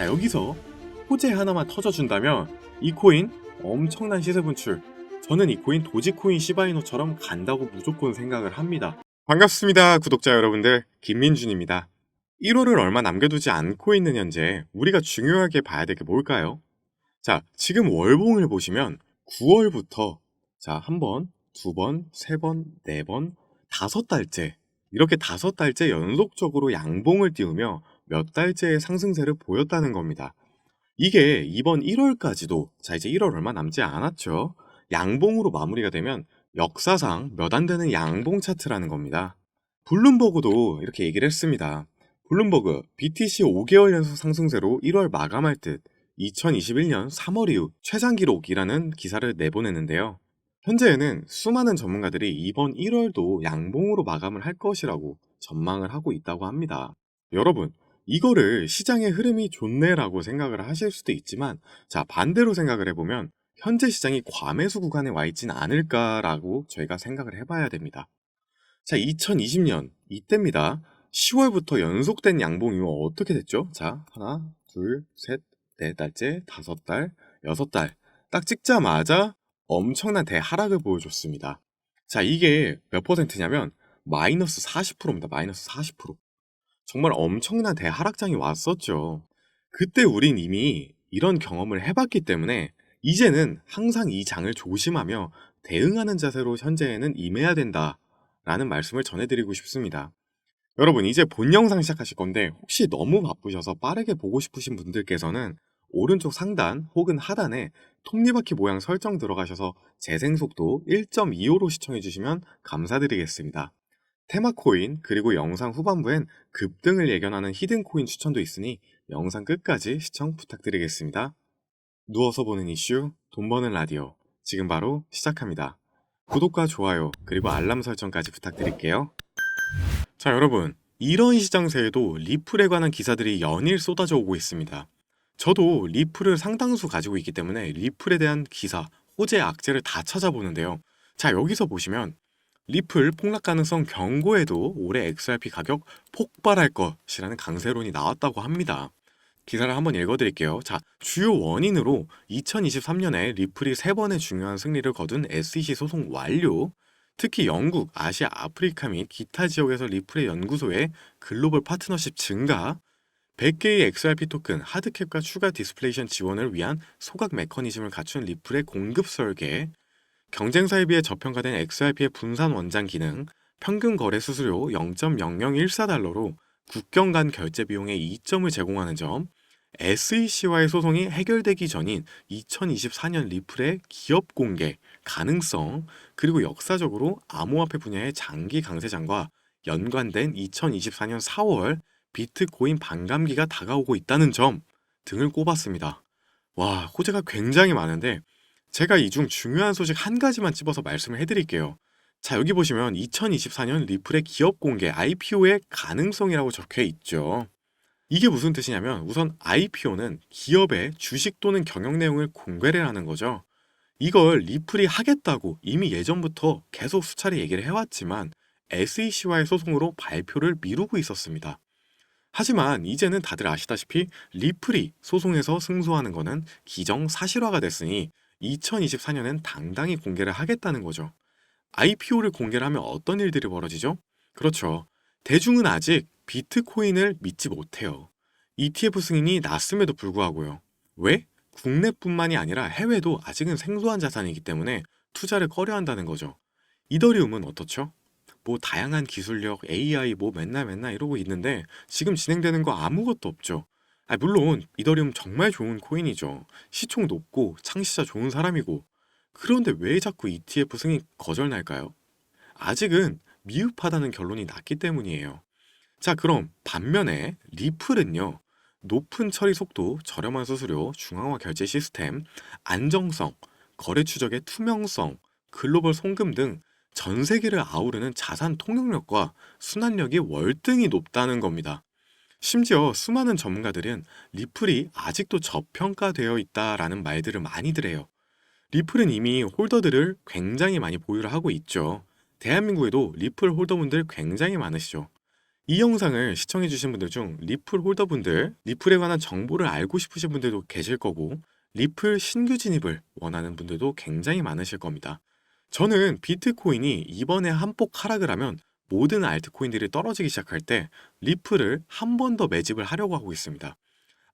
자, 여기서 호재 하나만 터져준다면 이 코인 엄청난 시세 분출. 저는 이 코인 도지코인 시바이노처럼 간다고 무조건 생각을 합니다. 반갑습니다, 구독자 여러분들. 김민준입니다. 1월을 얼마 남겨두지 않고 있는 현재 우리가 중요하게 봐야 될 게 뭘까요? 자, 지금 월봉을 보시면 9월부터 자, 한 번, 두 번, 세 번, 네 번, 다섯 달째 이렇게 다섯 달째 연속적으로 양봉을 띄우며 몇 달째의 상승세를 보였다는 겁니다. 이게 이번 1월까지도 자 이제 1월 얼마 남지 않았죠. 양봉으로 마무리가 되면 역사상 몇 안 되는 양봉 차트라는 겁니다. 블룸버그도 이렇게 얘기를 했습니다. 블룸버그 BTC 5개월 연속 상승세로 1월 마감할 듯 2021년 3월 이후 최장 기록이라는 기사를 내보냈는데요. 현재에는 수많은 전문가들이 이번 1월도 양봉으로 마감을 할 것이라고 전망을 하고 있다고 합니다. 여러분, 이거를 시장의 흐름이 좋네라고 생각을 하실 수도 있지만, 자, 반대로 생각을 해보면, 현재 시장이 과매수 구간에 와 있진 않을까라고 저희가 생각을 해봐야 됩니다. 자, 2020년, 이때입니다. 10월부터 연속된 양봉 이후 어떻게 됐죠? 자, 하나, 둘, 셋, 네 달째, 다섯 달, 여섯 달. 딱 찍자마자 엄청난 대하락을 보여줬습니다. 자, 이게 몇 퍼센트냐면 마이너스 40%입니다. 마이너스 40%. 정말 엄청난 대하락장이 왔었죠. 그때 우린 이미 이런 경험을 해봤기 때문에 이제는 항상 이 장을 조심하며 대응하는 자세로 현재에는 임해야 된다 라는 말씀을 전해드리고 싶습니다. 여러분, 이제 본 영상 시작하실 건데 혹시 너무 바쁘셔서 빠르게 보고 싶으신 분들께서는 오른쪽 상단 혹은 하단에 톱니바퀴 모양 설정 들어가셔서 재생 속도 1.25로 시청해 주시면 감사드리겠습니다. 테마 코인 그리고 영상 후반부엔 급등을 예견하는 히든 코인 추천도 있으니 영상 끝까지 시청 부탁드리겠습니다. 누워서 보는 이슈 돈 버는 라디오 지금 바로 시작합니다. 구독과 좋아요 그리고 알람 설정까지 부탁드릴게요. 자 여러분 이런 시장세에도 리플에 관한 기사들이 연일 쏟아져 오고 있습니다. 저도 리플을 상당수 가지고 있기 때문에 리플에 대한 기사, 호재, 악재를 다 찾아보는데요. 자, 여기서 보시면 리플 폭락 가능성 경고에도 올해 XRP 가격 폭발할 것이라는 강세론이 나왔다고 합니다. 기사를 한번 읽어드릴게요. 자, 주요 원인으로 2023년에 리플이 세 번의 중요한 승리를 거둔 SEC 소송 완료, 특히 영국, 아시아, 아프리카 및 기타 지역에서 리플의 연구소의 글로벌 파트너십 증가, 100개의 XRP 토큰 하드캡과 추가 디스플레이션 지원을 위한 소각 메커니즘을 갖춘 리플의 공급 설계, 경쟁사에 비해 저평가된 XRP의 분산 원장 기능, 평균 거래 수수료 0.0014달러로 국경 간 결제 비용의 이점을 제공하는 점, SEC와의 소송이 해결되기 전인 2024년 리플의 기업 공개 가능성, 그리고 역사적으로 암호화폐 분야의 장기 강세장과 연관된 2024년 4월 비트코인 반감기가 다가오고 있다는 점 등을 꼽았습니다. 와, 호재가 굉장히 많은데 제가 이 중 중요한 소식 한 가지만 집어서 말씀을 해드릴게요. 자, 여기 보시면 2024년 리플의 기업 공개 IPO의 가능성이라고 적혀 있죠. 이게 무슨 뜻이냐면 우선 IPO는 기업의 주식 또는 경영 내용을 공개를 하는 거죠. 이걸 리플이 하겠다고 이미 예전부터 계속 수차례 얘기를 해왔지만 SEC와의 소송으로 발표를 미루고 있었습니다. 하지만 이제는 다들 아시다시피 리플이 소송에서 승소하는 것은 기정 사실화가 됐으니 2024년엔 당당히 공개를 하겠다는 거죠. IPO를 공개를 하면 어떤 일들이 벌어지죠? 그렇죠. 대중은 아직 비트코인을 믿지 못해요. ETF 승인이 났음에도 불구하고요. 왜? 국내뿐만이 아니라 해외도 아직은 생소한 자산이기 때문에 투자를 꺼려 한다는 거죠. 이더리움은 어떻죠? 뭐 다양한 기술력, AI 뭐 맨날 맨날 이러고 있는데 지금 진행되는 거 아무것도 없죠. 아, 물론 이더리움 정말 좋은 코인이죠. 시총 높고 창시자 좋은 사람이고. 그런데 왜 자꾸 ETF 승인 거절날까요? 아직은 미흡하다는 결론이 났기 때문이에요. 자, 그럼 반면에 리플은요. 높은 처리 속도, 저렴한 수수료, 중앙화 결제 시스템, 안정성, 거래 추적의 투명성, 글로벌 송금 등 전 세계를 아우르는 자산 통용력과 순환력이 월등히 높다는 겁니다. 심지어 수많은 전문가들은 리플이 아직도 저평가되어 있다라는 말들을 많이들 해요. 리플은 이미 홀더들을 굉장히 많이 보유를 하고 있죠. 대한민국에도 리플 홀더분들 굉장히 많으시죠. 이 영상을 시청해주신 분들 중 리플 홀더분들, 리플에 관한 정보를 알고 싶으신 분들도 계실 거고, 리플 신규 진입을 원하는 분들도 굉장히 많으실 겁니다. 저는 비트코인이 이번에 한폭 하락을 하면 모든 알트코인들이 떨어지기 시작할 때 리플을 한 번 더 매집을 하려고 하고 있습니다.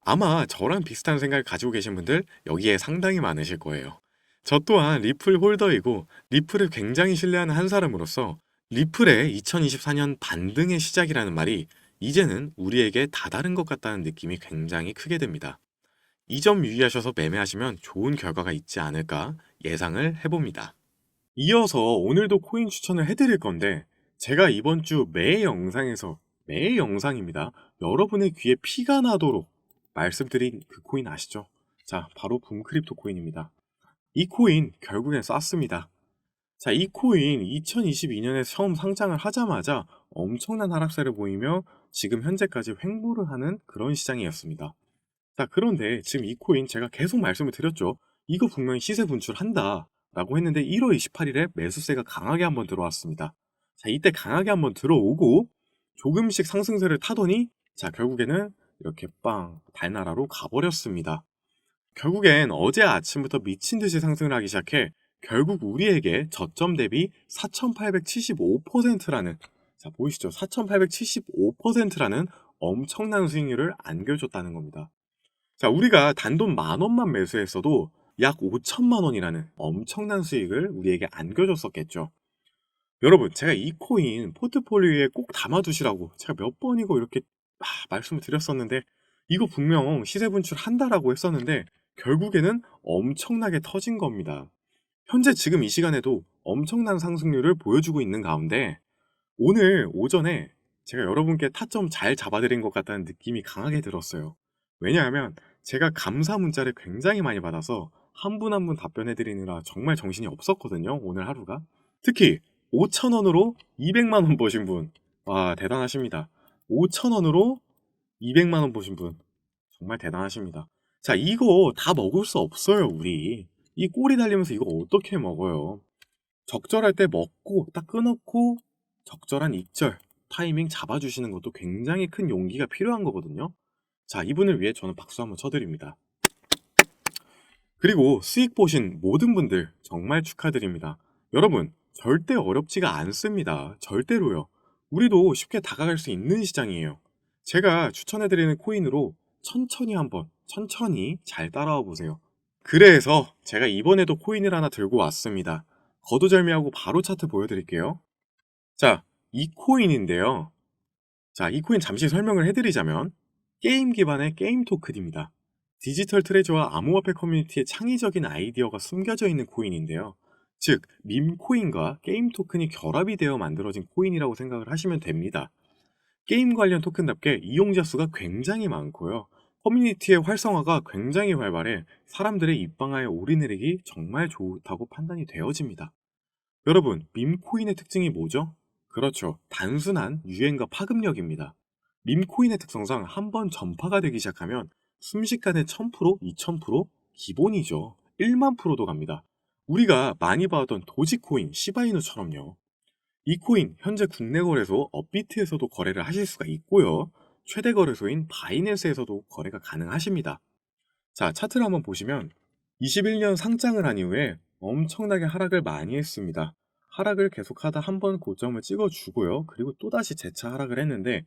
아마 저랑 비슷한 생각을 가지고 계신 분들 여기에 상당히 많으실 거예요. 저 또한 리플 홀더이고 리플을 굉장히 신뢰하는 한 사람으로서 리플의 2024년 반등의 시작이라는 말이 이제는 우리에게 다다른 것 같다는 느낌이 굉장히 크게 듭니다. 이 점 유의하셔서 매매하시면 좋은 결과가 있지 않을까 예상을 해봅니다. 이어서 오늘도 코인 추천을 해드릴 건데 제가 이번 주 매 영상에서 매 영상입니다. 여러분의 귀에 피가 나도록 말씀드린 그 코인 아시죠? 자, 바로 붐크립토 코인입니다. 이 코인 결국엔 쌌습니다. 자, 이 코인 2022년에 처음 상장을 하자마자 엄청난 하락세를 보이며 지금 현재까지 횡보를 하는 그런 시장이었습니다. 자, 그런데 지금 이 코인 제가 계속 말씀을 드렸죠. 이거 분명히 시세 분출한다. 라고 했는데 1월 28일에 매수세가 강하게 한번 들어왔습니다. 자, 이때 강하게 한번 들어오고 조금씩 상승세를 타더니 자, 결국에는 이렇게 빵 달나라로 가버렸습니다. 결국엔 어제 아침부터 미친 듯이 상승을 하기 시작해 결국 우리에게 저점 대비 4,875%라는 자 보이시죠? 4,875%라는 엄청난 수익률을 안겨줬다는 겁니다. 자 우리가 단돈 만 원만 매수했어도 약 5천만 원이라는 엄청난 수익을 우리에게 안겨줬었겠죠. 여러분 제가 이 코인 포트폴리오에 꼭 담아두시라고 제가 몇 번이고 이렇게 아, 말씀을 드렸었는데 이거 분명 시세 분출 한다라고 했었는데 결국에는 엄청나게 터진 겁니다. 현재 지금 이 시간에도 엄청난 상승률을 보여주고 있는 가운데 오늘 오전에 제가 여러분께 타점 잘 잡아드린 것 같다는 느낌이 강하게 들었어요. 왜냐하면 제가 감사 문자를 굉장히 많이 받아서 한 분 한 분 답변해드리느라 정말 정신이 없었거든요. 오늘 하루가. 특히 5천원으로 200만원 보신 분. 와, 대단하십니다. 5천원으로 200만원 보신 분. 정말 대단하십니다. 자, 이거 다 먹을 수 없어요, 우리. 이 꼬리 달리면서 이거 어떻게 먹어요? 적절할 때 먹고 딱 끊었고 적절한 익절, 타이밍 잡아주시는 것도 굉장히 큰 용기가 필요한 거거든요. 자, 이분을 위해 저는 박수 한번 쳐드립니다. 그리고 수익 보신 모든 분들 정말 축하드립니다. 여러분, 절대 어렵지가 않습니다. 절대로요. 우리도 쉽게 다가갈 수 있는 시장이에요. 제가 추천해드리는 코인으로 천천히 한번, 천천히 잘 따라와 보세요. 그래서 제가 이번에도 코인을 하나 들고 왔습니다. 거두절미하고 바로 차트 보여드릴게요. 자, 이 코인인데요. 자, 이 코인 잠시 설명을 해드리자면 게임 기반의 게임 토큰입니다. 디지털 트레저와 암호화폐 커뮤니티의 창의적인 아이디어가 숨겨져 있는 코인인데요. 즉, 밈코인과 게임 토큰이 결합이 되어 만들어진 코인이라고 생각을 하시면 됩니다. 게임 관련 토큰답게 이용자 수가 굉장히 많고요. 커뮤니티의 활성화가 굉장히 활발해 사람들의 입방아에 오르내리기 정말 좋다고 판단이 되어집니다. 여러분, 밈코인의 특징이 뭐죠? 그렇죠. 단순한 유행과 파급력입니다. 밈코인의 특성상 한 번 전파가 되기 시작하면 순식간에 1000%, 2000% 기본이죠. 1만 프로도 갑니다. 우리가 많이 봐왔던 도지코인, 시바이누처럼요. 이 코인 현재 국내 거래소 업비트에서도 거래를 하실 수가 있고요. 최대 거래소인 바이낸스에서도 거래가 가능하십니다. 자, 차트를 한번 보시면 21년 상장을 한 이후에 엄청나게 하락을 많이 했습니다. 하락을 계속하다 한 번 고점을 찍어주고요. 그리고 또다시 재차 하락을 했는데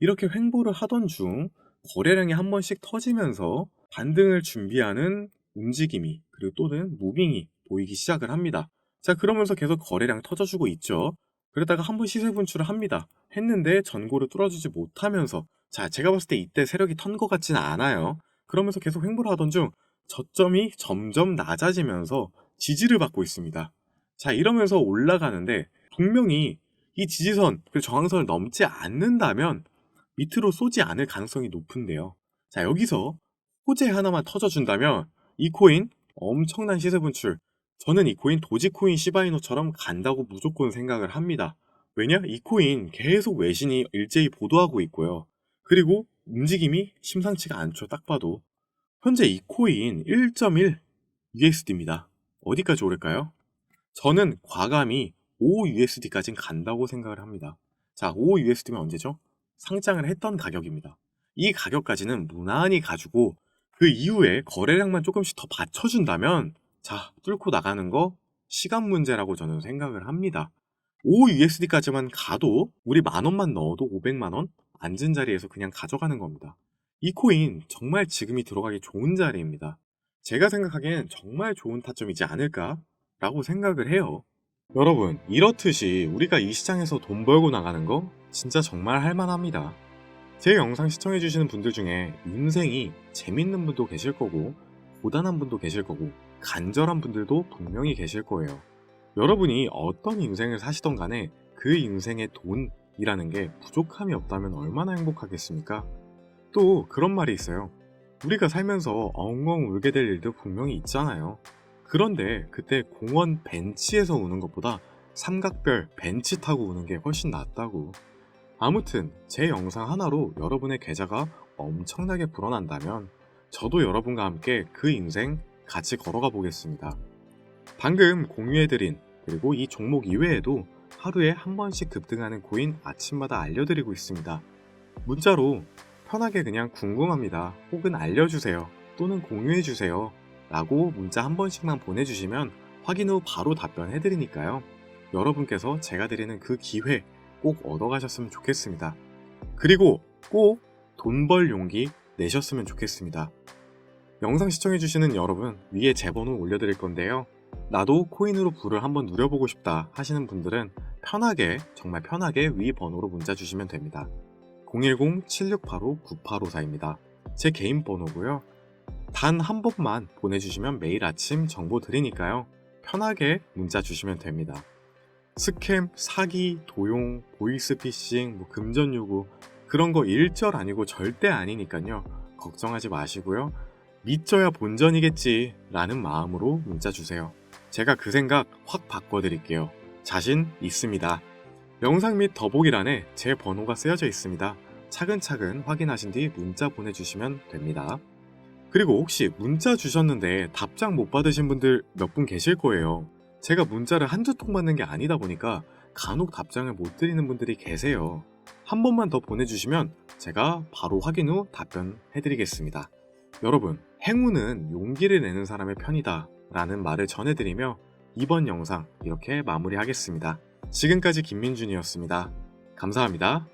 이렇게 횡보를 하던 중 거래량이 한 번씩 터지면서 반등을 준비하는 움직임이 그리고 또는 무빙이 보이기 시작을 합니다. 자 그러면서 계속 거래량 터져주고 있죠. 그러다가 한 번 시세 분출을 합니다. 했는데 전고를 뚫어주지 못하면서 자 제가 봤을 때 이때 세력이 턴 것 같지는 않아요. 그러면서 계속 횡보를 하던 중 저점이 점점 낮아지면서 지지를 받고 있습니다. 자 이러면서 올라가는데 분명히 이 지지선 그리고 저항선을 넘지 않는다면 밑으로 쏘지 않을 가능성이 높은데요. 자 여기서 호재 하나만 터져준다면 이 코인 엄청난 시세 분출 저는 이 코인 도지코인 시바이노처럼 간다고 무조건 생각을 합니다. 왜냐? 이 코인 계속 외신이 일제히 보도하고 있고요. 그리고 움직임이 심상치가 않죠. 딱 봐도. 현재 이 코인 1.1 USD입니다. 어디까지 오를까요? 저는 과감히 5 USD까지는 간다고 생각을 합니다. 자, 5 USD면 언제죠? 상장을 했던 가격입니다. 이 가격까지는 무난히 가지고 그 이후에 거래량만 조금씩 더 받쳐준다면 자, 뚫고 나가는 거 시간 문제라고 저는 생각을 합니다. 5USD까지만 가도 우리 만 원만 넣어도 500만 원 앉은 자리에서 그냥 가져가는 겁니다. 이 코인 정말 지금이 들어가기 좋은 자리입니다. 제가 생각하기엔 정말 좋은 타점이지 않을까라고 생각을 해요. 여러분, 이렇듯이 우리가 이 시장에서 돈 벌고 나가는 거 진짜 정말 할만합니다. 제 영상 시청해주시는 분들 중에 인생이 재밌는 분도 계실 거고, 고단한 분도 계실 거고, 간절한 분들도 분명히 계실 거예요. 여러분이 어떤 인생을 사시던 간에 그 인생의 돈이라는 게 부족함이 없다면 얼마나 행복하겠습니까? 또 그런 말이 있어요. 우리가 살면서 엉엉 울게 될 일도 분명히 있잖아요. 그런데 그때 공원 벤치에서 우는 것보다 삼각별 벤치 타고 우는 게 훨씬 낫다고. 아무튼 제 영상 하나로 여러분의 계좌가 엄청나게 불어난다면 저도 여러분과 함께 그 인생 같이 걸어가 보겠습니다. 방금 공유해드린 그리고 이 종목 이외에도 하루에 한 번씩 급등하는 코인 아침마다 알려드리고 있습니다. 문자로 편하게 그냥 궁금합니다. 혹은 알려주세요. 또는 공유해주세요. 라고 문자 한 번씩만 보내주시면 확인 후 바로 답변해드리니까요. 여러분께서 제가 드리는 그 기회 꼭 얻어가셨으면 좋겠습니다. 그리고 꼭 돈 벌 용기 내셨으면 좋겠습니다. 영상 시청해주시는 여러분 위에 제 번호 올려드릴 건데요. 나도 코인으로 불을 한번 누려보고 싶다 하시는 분들은 편하게 정말 편하게 위 번호로 문자 주시면 됩니다. 010-7685-9854입니다. 제 개인 번호고요. 단 한 번만 보내주시면 매일 아침 정보 드리니까요. 편하게 문자 주시면 됩니다. 스캠, 사기, 도용, 보이스피싱, 뭐 금전 요구 그런 거 일절 아니고 절대 아니니까요. 걱정하지 마시고요. 믿져야 본전이겠지 라는 마음으로 문자 주세요. 제가 그 생각 확 바꿔드릴게요. 자신 있습니다. 영상 및 더보기란에 제 번호가 쓰여져 있습니다. 차근차근 확인하신 뒤 문자 보내주시면 됩니다. 그리고 혹시 문자 주셨는데 답장 못 받으신 분들 몇 분 계실 거예요. 제가 문자를 한두 통 받는 게 아니다 보니까 간혹 답장을 못 드리는 분들이 계세요. 한 번만 더 보내주시면 제가 바로 확인 후 답변해드리겠습니다. 여러분, 행운은 용기를 내는 사람의 편이다 라는 말을 전해드리며 이번 영상 이렇게 마무리하겠습니다. 지금까지 김민준이었습니다. 감사합니다.